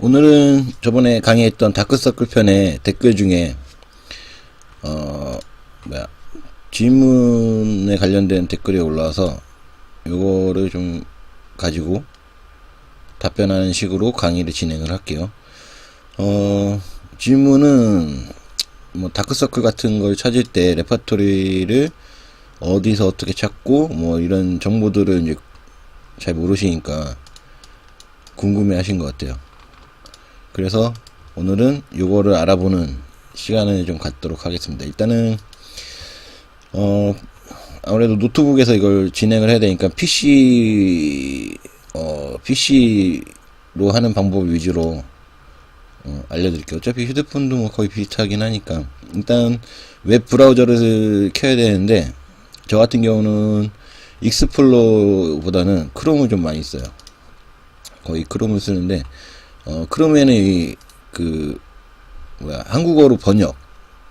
오늘은 저번에 강의했던 다크서클 편의 댓글 중에 어 뭐야 질문에 관련된 댓글이 올라와서 요거를 좀 가지고 답변하는 식으로 강의를 진행을 할게요. 어 질문은 뭐 다크서클 같은 걸 찾을 때 레파토리를 어디서 어떻게 찾고 뭐 이런 정보들을 이제 잘 모르시니까 궁금해 하신 것 같아요. 그래서 오늘은 요거를 알아보는 시간을 좀 갖도록 하겠습니다. 일단은 어 아무래도 노트북에서 이걸 진행을 해야 되니까 PC 어 PC로 하는 방법 위주로 어, 알려드릴게요. 어차피 휴대폰도 뭐 거의 비슷하긴 하니까 일단 웹 브라우저를 켜야 되는데 저 같은 경우는 익스플로보다는 크롬을 좀 많이 써요. 거의 크롬을 쓰는데 어, 크롬에는 이, 그, 뭐야, 한국어로 번역,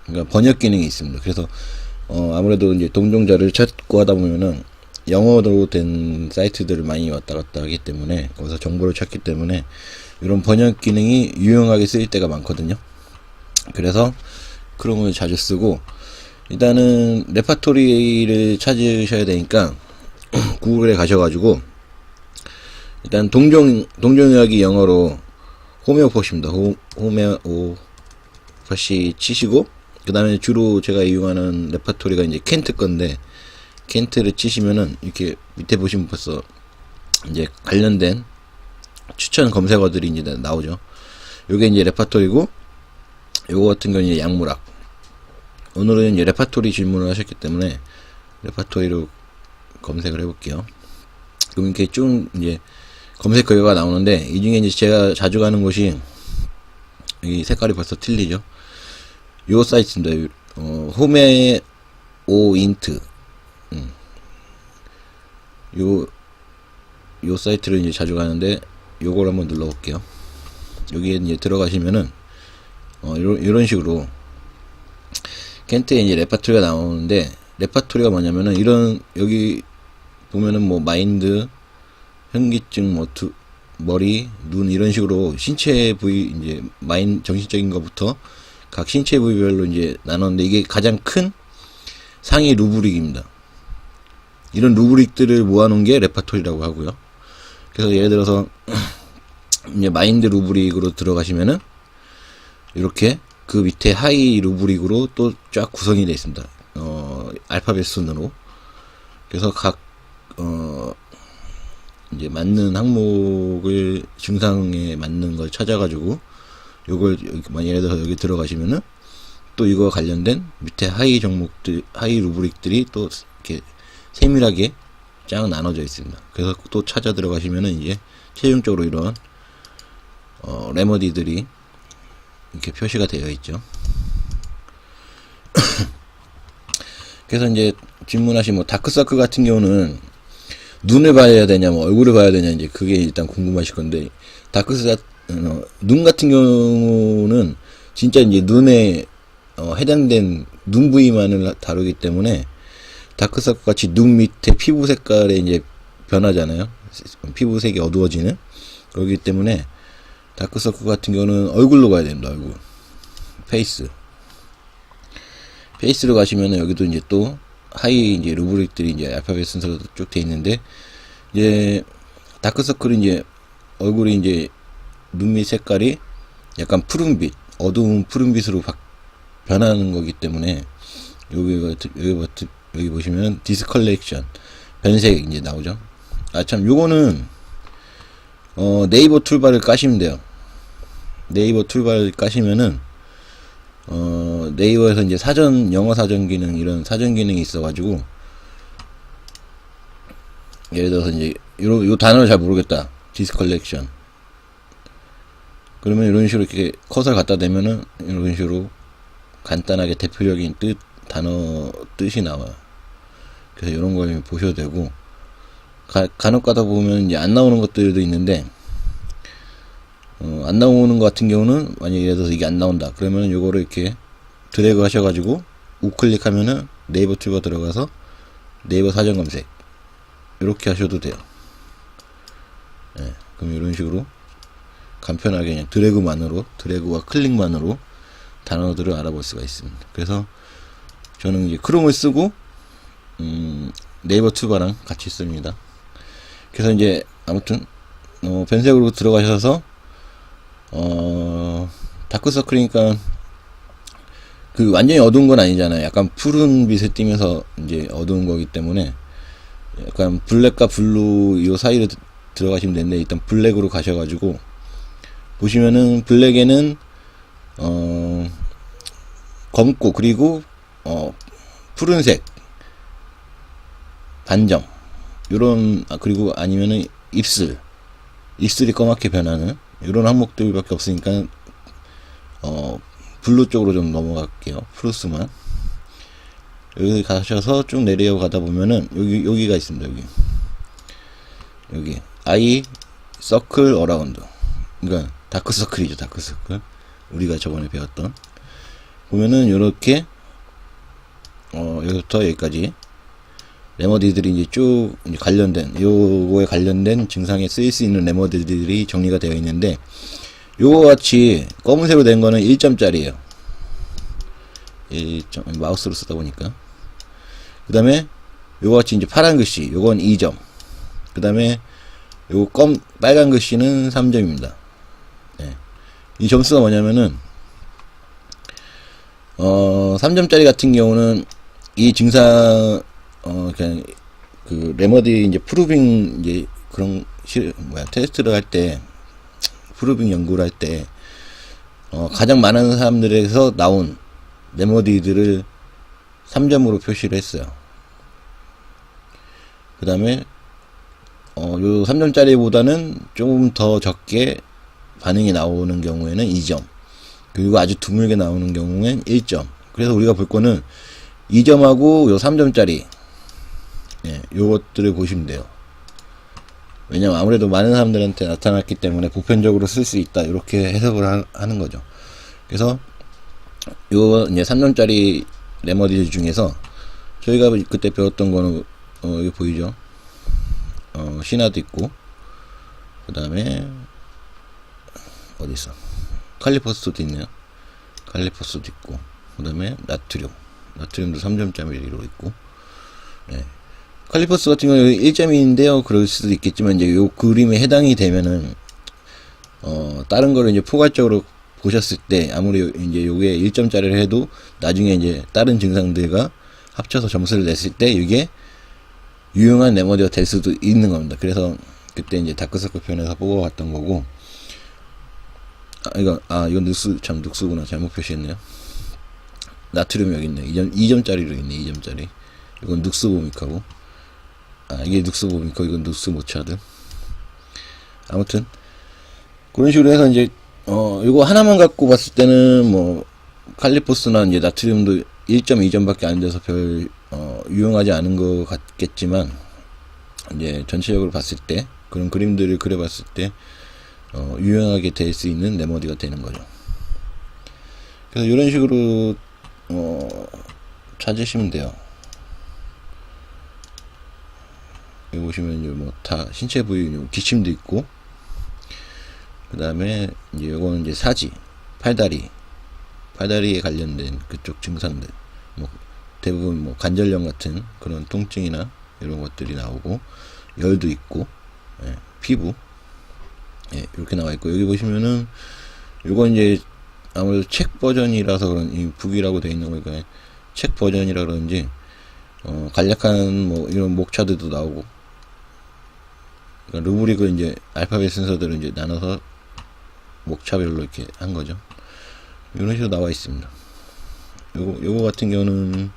그러니까 번역 기능이 있습니다. 그래서, 어, 아무래도 이제 동종자를 찾고 하다 보면은, 영어로 된 사이트들을 많이 왔다 갔다 하기 때문에, 거기서 정보를 찾기 때문에, 이런 번역 기능이 유용하게 쓰일 때가 많거든요. 그래서, 크롬을 자주 쓰고, 일단은, 레파토리를 찾으셔야 되니까, 구글에 가셔가지고, 일단 동종 동종이야기 영어로 호메오퍼시입니다. 호, 호메오퍼시 치시고 그 다음에 주로 제가 이용하는 레파토리가 이제 켄트 건데 켄트를 치시면은 이렇게 밑에 보시면 벌써 이제 관련된 추천 검색어들이 이제 나- 나오죠. 요게 이제 레파토리고 요거 같은 경우는 이제 약물학. 오늘은 이제 레파토리 질문을 하셨기 때문에 레파토리로 검색을 해볼게요. 그럼 이렇게 쭉 이제 검색 결과가 나오는데 이 중에 이제 제가 자주 가는 곳이 이 색깔이 벌써 틀리죠. 요 사이트입니다. 어, 홈에 오 인트 음. 요, 요 사이트를 이제 자주 가는데 요걸 한번 눌러 볼게요. 여기에 이제 들어가시면은 어, 요런, 요런 식으로 켄트에 이제 레파토리가 나오는데 레파토리가 뭐냐면은 이런 여기 보면은 뭐 마인드 현기증, 뭐 두, 머리, 눈 이런 식으로 신체 부위 이제 마인 정신적인 것부터 각 신체 부위별로 이제 나눴는데 이게 가장 큰 상위 루브릭입니다. 이런 루브릭들을 모아놓은 게 레파토리라고 하고요. 그래서 예를 들어서 이제 마인드 루브릭으로 들어가시면은 이렇게 그 밑에 하이 루브릭으로 또 쫙 구성이 되어 있습니다. 어, 알파벳 순으로. 그래서 각, 어, 이제 맞는 항목을 증상에 맞는 걸 찾아가지고 요걸 만약 예를 들어서 여기 들어가시면은 또 이거 관련된 밑에 하이 종목들 하이 루브릭들이 또 이렇게 세밀하게 쫙 나눠져 있습니다. 그래서 또 찾아 들어가시면은 이제 최종적으로 이런 어, 레머디들이 이렇게 표시가 되어 있죠. 그래서 이제 질문하신 뭐 다크서클 같은 경우는 눈을 봐야 되냐, 뭐 얼굴을 봐야 되냐, 이제 그게 일단 궁금하실 건데, 다크서, 어, 눈 같은 경우는 진짜 이제 눈에 어, 해당된 눈 부위만을 다루기 때문에, 다크서클 같이 눈 밑에 피부 색깔에 이제 변하잖아요. 피부색이 어두워지는. 그렇기 때문에, 다크서클 같은 경우는 얼굴로 가야 됩니다, 얼굴. 페이스. 페이스로 가시면은 여기도 이제 또 하이 이제 루브릭들이 이제 알파벳 순서로 쭉 돼 있는데 이제 다크서클이 이제 얼굴이 이제 눈밑 색깔이 약간 푸른빛 어두운 푸른빛으로 바, 변하는 거기 때문에 여기 여기 여기 보시면 디스컬렉션 변색 이제 나오죠. 아 참 요거는 어 네이버 툴바를 까시면 돼요. 네이버 툴바를 까시면은 어, 네이버에서 이제 사전, 영어 사전 기능, 이런 사전 기능이 있어가지고, 예를 들어서 이제, 요, 요 단어를 잘 모르겠다. 디스컬렉션. 그러면 이런 식으로 이렇게 컷을 갖다 대면은, 이런 식으로 간단하게 대표적인 뜻, 단어 뜻이 나와요. 그래서 이런 걸 보셔도 되고, 가, 간혹 가다 보면 이제 안 나오는 것들도 있는데, 어, 안 나오는 것 같은 경우는 만약에 예를 들어서 이게 안 나온다 그러면 요거를 이렇게 드래그 하셔가지고 우클릭 하면은 네이버 튜버 들어가서 네이버 사전 검색 이렇게 하셔도 돼요 예, 그럼 이런 식으로 간편하게 그냥 드래그만으로 드래그와 클릭만으로 단어들을 알아볼 수가 있습니다. 그래서 저는 이제 크롬을 쓰고 음, 네이버 투바랑 같이 씁니다. 그래서 이제 아무튼 어, 변색으로 들어가셔서 어, 다크서클이니까 그 완전히 어두운 건 아니잖아요. 약간 푸른 빛에 띄면서 이제 어두운 거기 때문에 약간 블랙과 블루 이 사이로 드- 들어가시면 되는데 일단 블랙으로 가셔가지고 보시면은 블랙에는 어 검고 그리고 어 푸른색 반점 요런 아 그리고 아니면은 입술 입술이 검맣게 변하는 이런 항목들밖에 없으니까 어 블루 쪽으로 좀 넘어갈게요. 프루스만. 여기 가셔서 쭉 내려 가다 보면은 여기 여기가 있습니다 여기. 여기. 아이 서클 어라운드. 그러니까 다크 서클이죠 다크 서클. 우리가 저번에 배웠던. 보면은 요렇게 어 여기부터 여기까지 레머디들이 이제 쭉 이제 관련된 요거에 관련된 증상에 쓰일 수 있는 레머디들이 정리가 되어 있는데 요거 같이 검은색으로 된 거는 1점짜리예요. 1점 마우스로 쓰다 보니까. 그 다음에 요거 같이 이제 파란 글씨 요건 2점. 그 다음에 요거 검 빨간 글씨는 3점입니다. 네. 이 점수가 뭐냐면은 어 3점짜리 같은 경우는 이 증상 어 그냥 그 레머디 이제 프루빙 이제 그런 시 뭐야 테스트를 할 때 프루빙 연구를 할 때 어 가장 많은 사람들에서 나온 레머디들을 3점으로 표시를 했어요. 그 다음에, 어, 요 3점짜리보다는 조금 더 적게 반응이 나오는 경우에는 2점. 그리고 아주 드물게 나오는 경우엔 1점. 그래서 우리가 볼 거는 2점하고 요 3점짜리, 예, 요것들을 보시면 돼요. 왜냐면 아무래도 많은 사람들한테 나타났기 때문에 보편적으로 쓸 수 있다. 이렇게 해석을 하, 하는 거죠. 그래서 요 이제 3점짜리 레머디 중에서 저희가 그때 배웠던 거는 어 여기 보이죠? 어 신화도 있고 그 다음에 어디 있어? 칼리포스도 있네요. 칼리포스도 있고 그 다음에 나트륨 나트륨도 3점짜리로 있고 예. 칼리포스 같은 경우는 1점인데요. 그럴 수도 있겠지만 이제 요 그림에 해당이 되면은 어 다른 거를 이제 포괄적으로 보셨을 때 아무리 이제 요게 1점짜리를 해도 나중에 이제 다른 증상들과 합쳐서 점수를 냈을 때 이게 유용한 레머디가 될 수도 있는 겁니다. 그래서 그때 이제 다크서클 편에서 뽑아왔던 거고 아 이거 아 이거 눅스 참 눅스구나 잘못 표시했네요. 나트륨 여기 있네. 2점 2점짜리로 있네. 2점짜리. 이건 보미카고 아 이게 눅스 보미카 이건 눅스 모차드. 아무튼 그런 식으로 해서 이제 어, 이거 하나만 갖고 봤을 때는 뭐 칼리포스나 이제 나트륨도 1.2점밖에 안 돼서 별 어, 유용하지 않은 것 같겠지만 이제 전체적으로 봤을 때 그런 그림들을 그려봤을 때 어, 유용하게 될 수 있는 레머디가 되는 거죠. 그래서 이런 식으로 어, 찾으시면 돼요. 여기 보시면 뭐다 신체 부위 요 기침도 있고 그 다음에 이제 요거는 이제 사지, 팔다리, 팔다리에 관련된 그쪽 증상들, 뭐 대부분 뭐 관절염 같은 그런 통증이나 이런 것들이 나오고 열도 있고 예, 피부 예, 이렇게 나와 있고 여기 보시면은 요건 이제 아무래도 책 버전이라서 그런 이 북이라고 되어 있는 거니까 책 버전이라 그런지 어, 간략한 뭐 이런 목차들도 나오고 그러니까 루브릭을 이제 알파벳 순서대로 이제 나눠서 목차별로 이렇게 한 거죠. 이런 식으로 나와 있습니다. 요거, 요거 같은 경우는,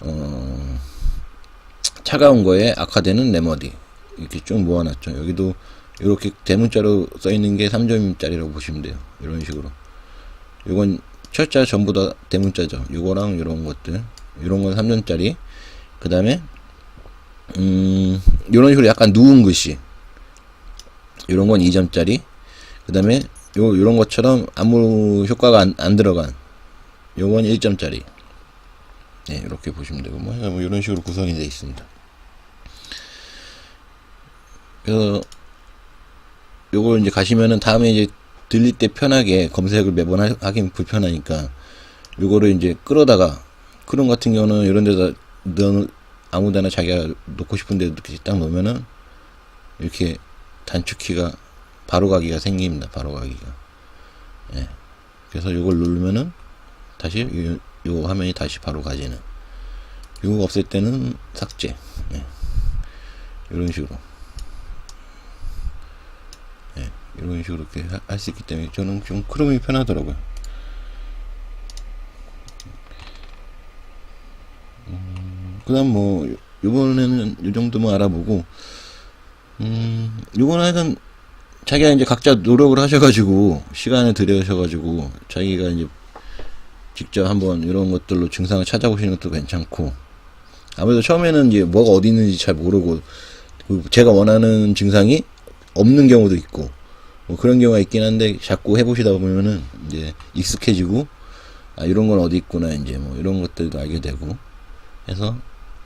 어, 차가운 거에 악화되는 레머디. 이렇게 쭉 모아놨죠. 여기도 이렇게 대문자로 써 있는 게 3점짜리라고 보시면 돼요. 이런 식으로. 요건 철자 전부 다 대문자죠. 요거랑 요런 것들. 요런 건 3점짜리. 그 다음에, 음, 요런 식으로 약간 누운 글씨. 요런 건 2점짜리. 그 다음에 요, 요런 것처럼 아무 효과가 안, 안 들어간 요건 1점짜리 네, 이렇게 보시면 되고 뭐, 뭐 이런 식으로 구성이 되어 있습니다. 그래서 요걸 이제 가시면은 다음에 이제 들릴 때 편하게 검색을 매번 하, 하긴 불편하니까 요거를 이제 끌어다가 크롬 같은 경우는 이런 데다 넣어 아무데나 자기가 놓고 싶은 데 이렇게 딱 놓으면은 이렇게 단축키가 바로 가기가 생깁니다. 바로 가기가. 예. 그래서 요걸 누르면은 다시 요, 요 화면이 다시 바로 가지는. 요거 없을 때는 삭제. 예. 이런 식으로. 예. 이런 식으로 이렇게 할 수 있기 때문에 저는 좀 크롬이 편하더라고요. 그 다음 뭐, 요- 요번에는 요 정도만 알아보고, 음, 요거는 하여간 자기가 이제 각자 노력을 하셔가지고, 시간을 들여셔가지고, 자기가 이제 직접 한번 이런 것들로 증상을 찾아보시는 것도 괜찮고, 아무래도 처음에는 이제 뭐가 어디 있는지 잘 모르고, 그 제가 원하는 증상이 없는 경우도 있고, 뭐 그런 경우가 있긴 한데, 자꾸 해보시다 보면은 이제 익숙해지고, 아, 이런 건 어디 있구나, 이제 뭐 이런 것들도 알게 되고, 해서,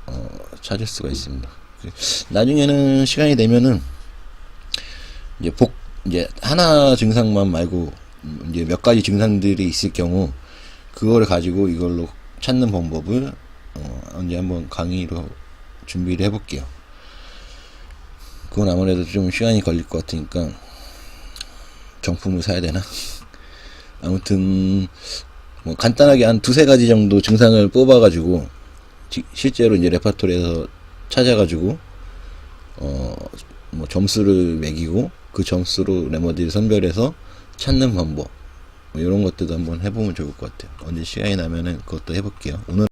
어, 찾을 수가 있습니다. 그, 나중에는 시간이 되면은, 이제 복, 이제 하나 증상만 말고, 음, 이제 몇 가지 증상들이 있을 경우, 그거를 가지고 이걸로 찾는 방법을, 어, 언제 한번 강의로 준비를 해볼게요. 그건 아무래도 좀 시간이 걸릴 것 같으니까, 정품을 사야 되나? 아무튼, 뭐 간단하게 한 두세 가지 정도 증상을 뽑아가지고, 지- 실제로 이제 레파토리에서 찾아가지고 어 뭐 점수를 매기고 그 점수로 레머디를 선별해서 찾는 방법 뭐 이런 것들도 한번 해보면 좋을 것 같아요. 언제 시간이 나면은 그것도 해볼게요. 오늘